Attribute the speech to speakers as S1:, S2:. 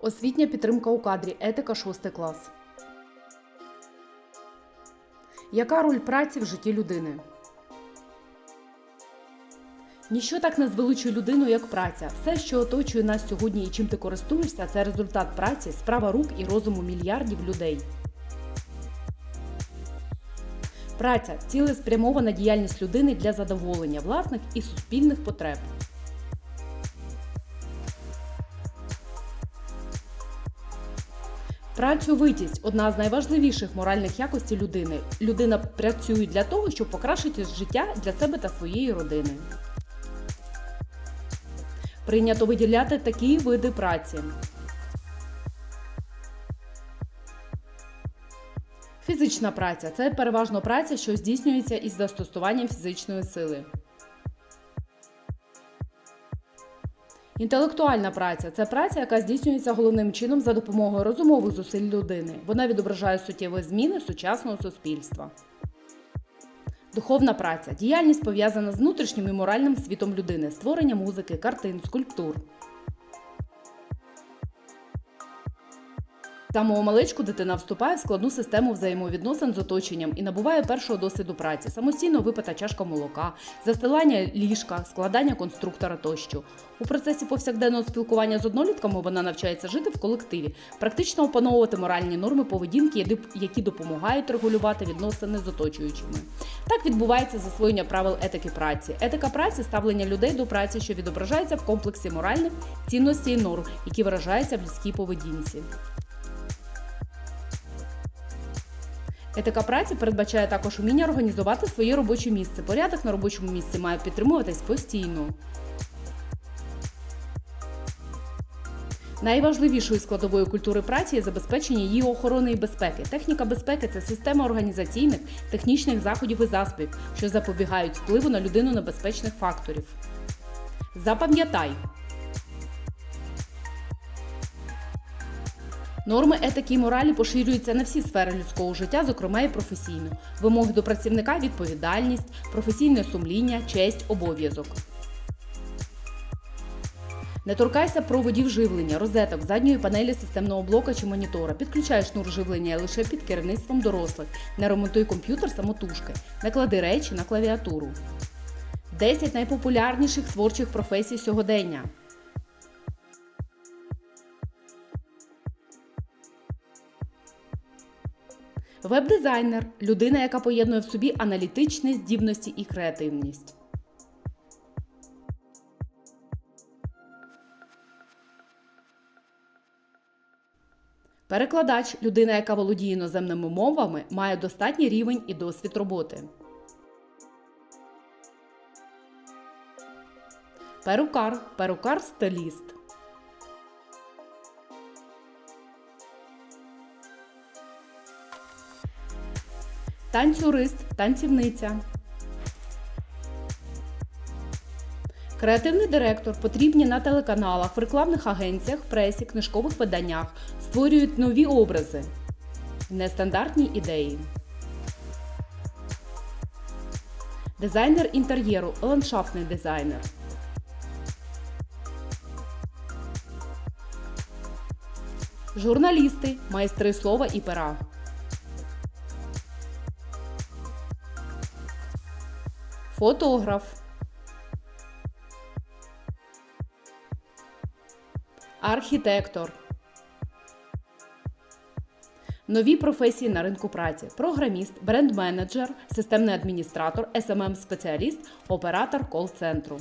S1: Освітня підтримка у кадрі. Етика 6 клас. Яка роль праці в житті людини? Ніщо так не звеличує людину, як праця. Все, що оточує нас сьогодні і чим ти користуєшся, це результат праці, справа рук і розуму мільярдів людей. Праця цілеспрямована діяльність людини для задоволення власних і суспільних потреб. Працьовитість одна з найважливіших моральних якостей людини. Людина працює для того, щоб покращити життя для себе та своєї родини. Прийнято виділяти такі види праці. Фізична праця це переважно праця, що здійснюється із застосуванням фізичної сили. Інтелектуальна праця це праця, яка здійснюється головним чином за допомогою розумових зусиль людини. Вона відображає суттєві зміни сучасного суспільства. Духовна праця діяльність пов'язана з внутрішнім і моральним світом людини, створення музики, картин, скульптур. Самого маличку дитина вступає в складну систему взаємовідносин з оточенням і набуває першого досвіду праці, самостійно випита чашка молока, застилання ліжка, складання конструктора тощо. У процесі повсякденного спілкування з однолітками вона навчається жити в колективі, практично опановувати моральні норми поведінки, які допомагають регулювати відносини з оточуючими. Так відбувається засвоєння правил етики праці. Етика праці ставлення людей до праці, що відображається в комплексі моральних цінностей і норм, які виражаються в людській поведінці. Етика праці передбачає також уміння організувати своє робоче місце. Порядок на робочому місці має підтримуватись постійно. Найважливішою складовою культури праці є забезпечення її охорони і безпеки. Техніка безпеки це система організаційних, технічних заходів і засобів, що запобігають впливу на людину небезпечних факторів. Запам'ятай, Норми етики і моралі поширюються на всі сфери людського життя, зокрема і професійну. Вимоги до працівника відповідальність, професійне сумління, честь, обов'язок. Не торкайся проводів живлення, розеток, задньої панелі системного блока чи монітора. Підключай шнур живлення лише під керівництвом дорослих. Не ремонтуй комп'ютер самотужки. Не клади речі на клавіатуру. 10 найпопулярніших творчих професій сьогодення. Веб-дизайнер людина, яка поєднує в собі аналітичні здібності і креативність. Перекладач людина, яка володіє іноземними мовами, має достатній рівень і досвід роботи. Перукар перукар-стиліст. Танцюрист, танцівниця. Креативний директор потрібні на телеканалах, в рекламних агенціях, пресі, книжкових виданнях, створюють нові образи, нестандартні ідеї. Дизайнер інтер'єру, ландшафтний дизайнер. Журналісти, майстри слова і пера. Фотограф. Архітектор. Нові професії на ринку праці: програміст, бренд-менеджер, системний адміністратор, СММ-спеціаліст, оператор кол-центру.